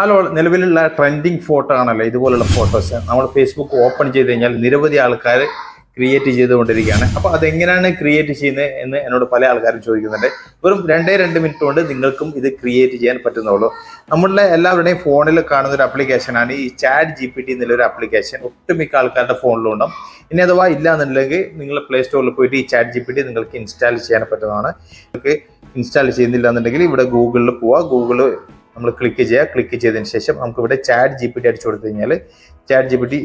Hello നിലവിലുള്ള trending photo ആണല്ലോ ഇതുപോലുള്ള ഫോട്ടോസ് നമ്മൾ ഫേസ്ബുക്ക് ഓപ്പൺ ചെയ്ത് കഴിഞ്ഞാൽ നിരവധി ആൾക്കാർ ക്രിയേറ്റ് ചെയ്തുകൊണ്ടിരിക്കുകയാണ്. അപ്പോൾ അതെങ്ങനെയാണ് ക്രിയേറ്റ് ചെയ്യുന്നത് എന്ന് എന്നോട് പല ആൾക്കാരും ചോദിക്കുന്നുണ്ട്. വെറും രണ്ടേ രണ്ട് മിനിറ്റ് കൊണ്ട് നിങ്ങൾക്കും ഇത് ക്രിയേറ്റ് ചെയ്യാൻ പറ്റുന്നുള്ളൂ. നമ്മളുടെ എല്ലാവരുടെയും ഫോണിൽ കാണുന്ന ഒരു ആപ്ലിക്കേഷനാണ് ഈ ചാറ്റ് ജി പി ടി എന്നുള്ളൊരു ആപ്ലിക്കേഷൻ ഒട്ടുമിക്ക ആൾക്കാരുടെ ഫോണിലും ഉണ്ടാവും. ഇനി അഥവാ ഇല്ല എന്നുണ്ടെങ്കിൽ നിങ്ങൾ പ്ലേ സ്റ്റോറിൽ പോയിട്ട് ഈ ചാറ്റ് ജി പി ടി നിങ്ങൾക്ക് ഇൻസ്റ്റാൾ ചെയ്യാൻ പറ്റുന്നതാണ്. നിങ്ങൾക്ക് ഇൻസ്റ്റാൾ ചെയ്യുന്നില്ല എന്നുണ്ടെങ്കിൽ ഇവിടെ ഗൂഗിളിൽ പോവുക ഗൂഗിൾ നമ്മൾ ക്ലിക്ക് ചെയ്യുക. ക്ലിക്ക് ചെയ്തതിന് ശേഷം നമുക്ക് ഇവിടെ ചാറ്റ് ജി പി ടി അടിച്ചു കൊടുത്തു കഴിഞ്ഞാൽ ചാറ്റ് ജി പി ടി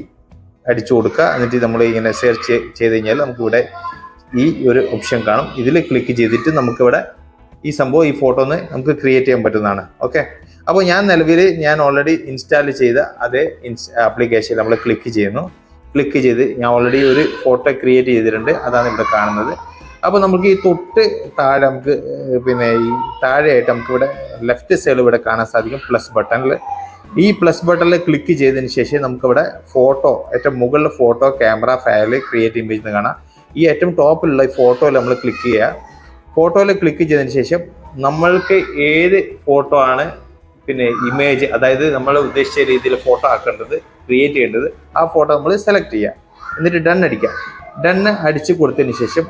അടിച്ചു കൊടുക്കുക. എന്നിട്ട് നമ്മൾ ഇങ്ങനെ സെർച്ച് ചെയ്ത് കഴിഞ്ഞാൽ നമുക്കിവിടെ ഈ ഒരു ഓപ്ഷൻ കാണും. ഇതിൽ ക്ലിക്ക് ചെയ്തിട്ട് നമുക്കിവിടെ ഈ സംഭവം ഈ ഫോട്ടോ ഒന്ന് നമുക്ക് ക്രിയേറ്റ് ചെയ്യാൻ പറ്റുന്നതാണ്. ഓക്കെ അപ്പോൾ ഞാൻ നിലവിൽ ഞാൻ ഓൾറെഡി ഇൻസ്റ്റാൾ ചെയ്ത അതേ ആപ്ലിക്കേഷൻ നമ്മൾ ക്ലിക്ക് ചെയ്യുന്നു. ക്ലിക്ക് ചെയ്ത് ഞാൻ ഓൾറെഡി ഒരു ഫോട്ടോ ക്രിയേറ്റ് ചെയ്തിട്ടുണ്ട്. അതാണ് ഇവിടെ കാണുന്നത്. അപ്പോൾ നമുക്ക് ഈ തൊട്ട് താഴെ നമുക്ക് പിന്നെ ഈ താഴെയായിട്ട് നമുക്ക് ഇവിടെ ലെഫ്റ്റ് സൈഡിൽ ഇവിടെ കാണാൻ സാധിക്കും പ്ലസ് ബട്ടണിൽ ഈ പ്ലസ് ബട്ടണിൽ ക്ലിക്ക് ചെയ്തതിന് ശേഷം നമുക്കിവിടെ ഫോട്ടോ ഏറ്റവും മുകളിൽ photo camera file create image എന്ന് കാണാം. ഈ ഏറ്റവും ടോപ്പിലുള്ള ഈ ഫോട്ടോയിൽ നമ്മൾ ക്ലിക്ക് ചെയ്യുക. ഫോട്ടോയിൽ ക്ലിക്ക് ചെയ്തതിന് ശേഷം നമ്മൾക്ക് ഏത് ഫോട്ടോ ആണ് പിന്നെ ഇമേജ് അതായത് നമ്മൾ ഉദ്ദേശിച്ച രീതിയിൽ ഫോട്ടോ ആക്കേണ്ടത് ക്രിയേറ്റ് ചെയ്യേണ്ടത് ആ ഫോട്ടോ നമ്മൾ സെലക്ട് ചെയ്യുക. എന്നിട്ട് ഡൺ അടിക്കുക. ഡണ്ണ് അടിച്ച് കൊടുത്തതിന് ശേഷം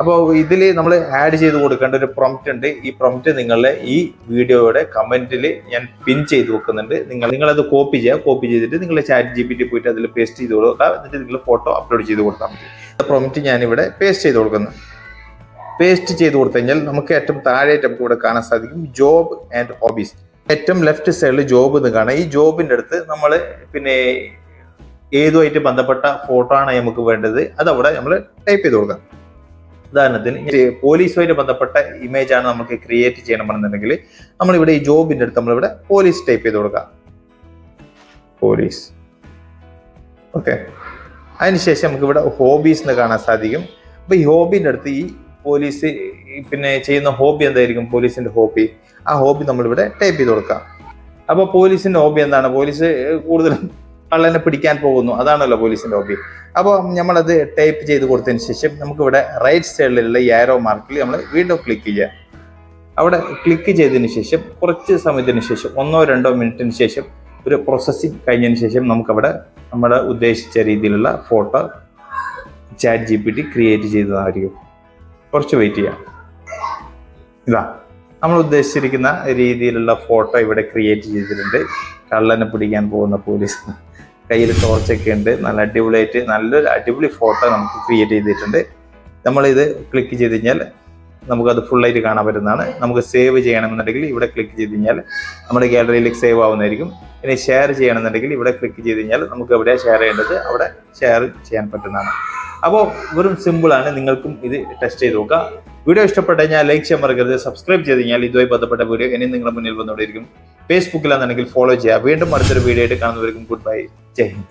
അപ്പോൾ ഇതിൽ നമ്മൾ ആഡ് ചെയ്ത് കൊടുക്കേണ്ട ഒരു പ്രൊംപ്റ്റ് ഉണ്ട്. ഈ പ്രൊംപ്റ്റ് നിങ്ങളുടെ ഈ വീഡിയോയുടെ കമന്റിൽ ഞാൻ പിൻ ചെയ്ത് വെക്കുന്നുണ്ട്. നിങ്ങൾ നിങ്ങളത് കോപ്പി ചെയ്യുക. കോപ്പി ചെയ്തിട്ട് നിങ്ങൾ ചാറ്റ് ജി പി ടി പോയിട്ട് അതിൽ പേസ്റ്റ് ചെയ്ത് കൊടുക്കുക. എന്നിട്ട് നിങ്ങൾ ഫോട്ടോ അപ്ലോഡ് ചെയ്ത് കൊടുത്താൽ മതി. പ്രൊംപ്റ്റ് ഞാനിവിടെ പേസ്റ്റ് ചെയ്ത് കൊടുക്കുന്നു. പേസ്റ്റ് ചെയ്ത് കൊടുത്തു കഴിഞ്ഞാൽ നമുക്ക് ഏറ്റവും താഴെയായിട്ട് നമുക്ക് ഇവിടെ കാണാൻ സാധിക്കും ജോബ് ആൻഡ് ഹോബീസ് ഏറ്റവും ലെഫ്റ്റ് സൈഡിൽ ജോബ് എന്ന് കാണാം. ഈ ജോബിന്റെ അടുത്ത് നമ്മൾ പിന്നെ ഏതുമായിട്ട് ബന്ധപ്പെട്ട ഫോട്ടോ ആണ് നമുക്ക് വേണ്ടത്. അതവിടെ നമ്മൾ ടൈപ്പ് ചെയ്ത് കൊടുക്കാം. ഉദാഹരണത്തിന് പോലീസുമായിട്ട് ബന്ധപ്പെട്ട ഇമേജ് ആണ് നമുക്ക് ക്രിയേറ്റ് ചെയ്യണമെന്നുണ്ടെങ്കിൽ നമ്മളിവിടെ ഈ ജോബിന്റെ അടുത്ത് നമ്മളിവിടെ പോലീസ് ടൈപ്പ് ചെയ്ത് കൊടുക്കാം. പോലീസ് ഓക്കെ അതിനുശേഷം നമുക്ക് ഇവിടെ ഹോബീസ് എന്ന് കാണാൻ സാധിക്കും. അപ്പൊ ഈ ഹോബിന്റെ അടുത്ത് ഈ പോലീസ് പിന്നെ ചെയ്യുന്ന ഹോബി എന്തായിരിക്കും? പോലീസിന്റെ ഹോബി ആ ഹോബി നമ്മളിവിടെ ടൈപ്പ് ചെയ്ത് കൊടുക്കാം. അപ്പോൾ പോലീസിന്റെ ഹോബി എന്താണ്? പോലീസ് കൂടുതലും കള്ളനെ പിടിക്കാൻ പോകുന്നു. അതാണല്ലോ പോലീസിന്റെ ഹോബി. അപ്പോൾ നമ്മളത് ടൈപ്പ് ചെയ്ത് കൊടുത്തതിന് ശേഷം നമുക്ക് ഇവിടെ റൈറ്റ് സൈഡിലുള്ള ഈ ആരോ മാർക്കിൽ നമ്മൾ വീണ്ടും ക്ലിക്ക് ചെയ്യുക. അവിടെ ക്ലിക്ക് ചെയ്തതിന് ശേഷം കുറച്ച് സമയത്തിന് ശേഷം ഒന്നോ രണ്ടോ മിനിറ്റിന് ശേഷം ഒരു പ്രോസസ്സിങ് കഴിഞ്ഞതിന് ശേഷം നമുക്കവിടെ നമ്മൾ ഉദ്ദേശിച്ച രീതിയിലുള്ള photo chat G P T create ചെയ്തതായിരിക്കും. കുറച്ച് വെയിറ്റ് ചെയ്യാം. ഇതാ നമ്മൾ ഉദ്ദേശിച്ചിരിക്കുന്ന രീതിയിലുള്ള ഫോട്ടോ ഇവിടെ ക്രിയേറ്റ് ചെയ്തിട്ടുണ്ട്. കള്ളനെ പിടിക്കാൻ പോകുന്ന പോലീസ് കയ്യിൽ ടോർച്ചൊക്കെ ഉണ്ട്. നല്ല അടിപൊളിയായിട്ട് നല്ലൊരു അടിപൊളി ഫോട്ടോ നമുക്ക് ക്രിയേറ്റ് ചെയ്തിട്ടുണ്ട്. നമ്മളിത് ക്ലിക്ക് ചെയ്ത് കഴിഞ്ഞാൽ നമുക്കത് ഫുള്ളായിട്ട് കാണാൻ പറ്റുന്നതാണ്. നമുക്ക് സേവ് ചെയ്യണമെന്നുണ്ടെങ്കിൽ ഇവിടെ ക്ലിക്ക് ചെയ്ത് കഴിഞ്ഞാൽ നമ്മുടെ ഗാലറിയിലേക്ക് സേവ് ആവുന്നതായിരിക്കും. ഇനി ഷെയർ ചെയ്യണമെന്നുണ്ടെങ്കിൽ ഇവിടെ ക്ലിക്ക് ചെയ്ത് കഴിഞ്ഞാൽ നമുക്ക് എവിടെയാണ് ഷെയർ ചെയ്യേണ്ടത്? അവിടെ ഷെയർ ചെയ്യാൻ പറ്റുന്നതാണ്. അപ്പോൾ വെറും സിമ്പിളാണ് നിങ്ങൾക്കും ഇത് ടെസ്റ്റ് ചെയ്ത് നോക്കുക വീഡിയോ ഇഷ്ടപ്പെട്ടു കഴിഞ്ഞാൽ ലൈക്ക് ചെയ്യാൻ മറക്കരുത്. സബ്സ്ക്രൈബ് ചെയ്ത് കഴിഞ്ഞാൽ ഇതുമായി ബന്ധപ്പെട്ട വീഡിയോ ഇനി നിങ്ങളുടെ മുന്നിൽ വന്നുകൊണ്ടിരിക്കും ഫേസ്ബുക്കിലാണെന്നുണ്ടെങ്കിൽ ഫോളോ ചെയ്യുക. വീണ്ടും അടുത്തൊരു വീഡിയോ ആയിട്ട് കാണുന്നവർക്കും ഗുഡ് ബൈ ജയ് ഹിന്ദ്.